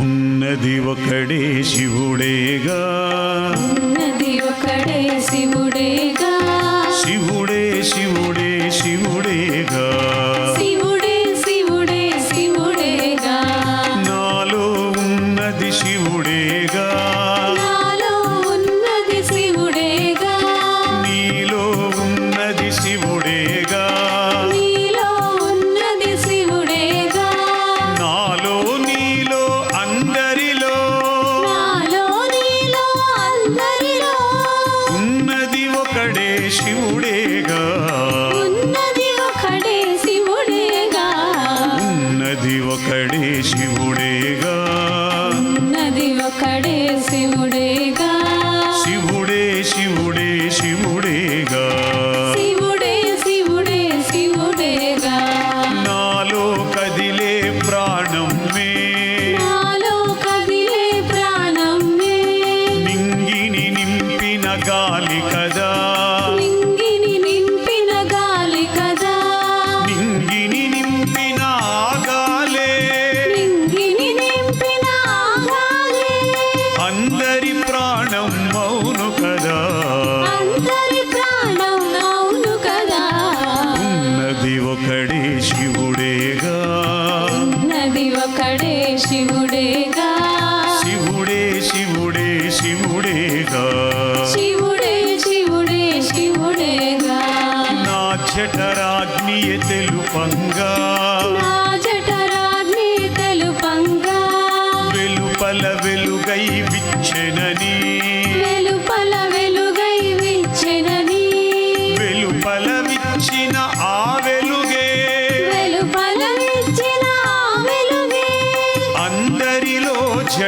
ఉన్నది ఒకడే శివుడేగా. ఉన్నది ఒకడే శివుడేగా. శివుడే శివుడే శివుడేగా. శివుడే శివుడే శివుడేగా. నాలో ఉన్నది శివుడేగా. ఒకడే శివుడేగా. ఉన్నది ఒకడే శివుడు. అందరి ప్రాణం మౌను కదా. ఉన్నది ఒకడే శివుడేగా. ఉన్నది ఒకడే శివుడేగా. శివుడే శివుడే శివుడేగా. శివుడే శివుడే శివుడేగా. నా జఠరాగ్నియ తెలుపంగా.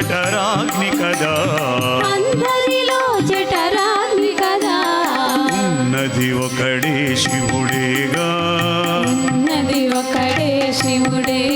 జఠరాగ్ని కదా. అందరిలో జఠరాగ్ని కదా. ఉన్నది ఒకడే శివుడేగా. ఉన్నది ఒకడే శివుడే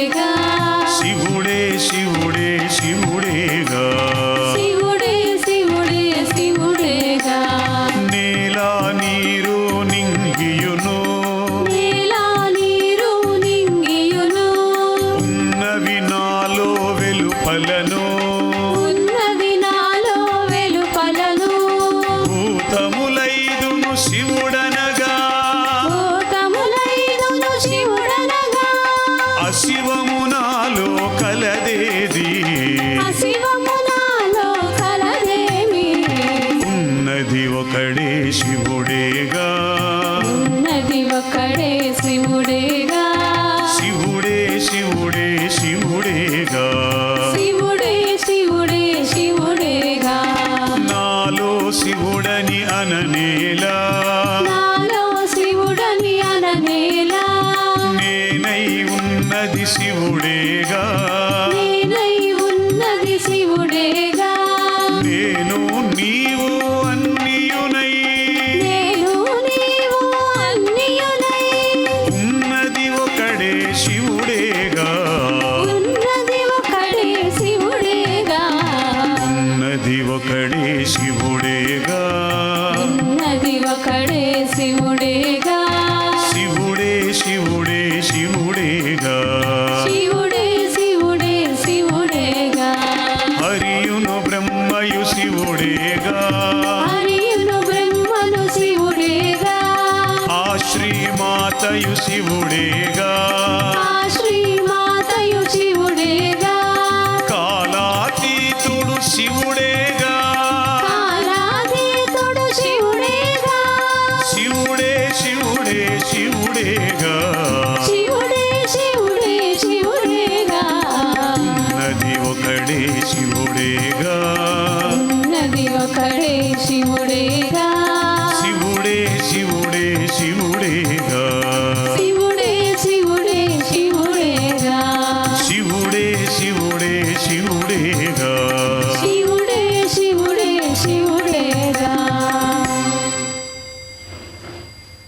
ఒకడే శివుడేగా. ఉన్నది ఒకడే శివుడేగా. శివుడే శివుడే శివుడేగా. శివుడే శివుడే శివుడేగా. నాలో శివుడని అననేలా. నాలో శివుడని అననేలా. నేనై ఉన్నది శివుడేగా. హరియును బ్రహ్మయు శివుడేగా హరియును బ్రహ్మను శివుడేగా ఆ శ్రీమాతయు శివుడేగా ఆ శ్రీమాతయు ಶಿವುಡೆ ಶಿವುಡೇ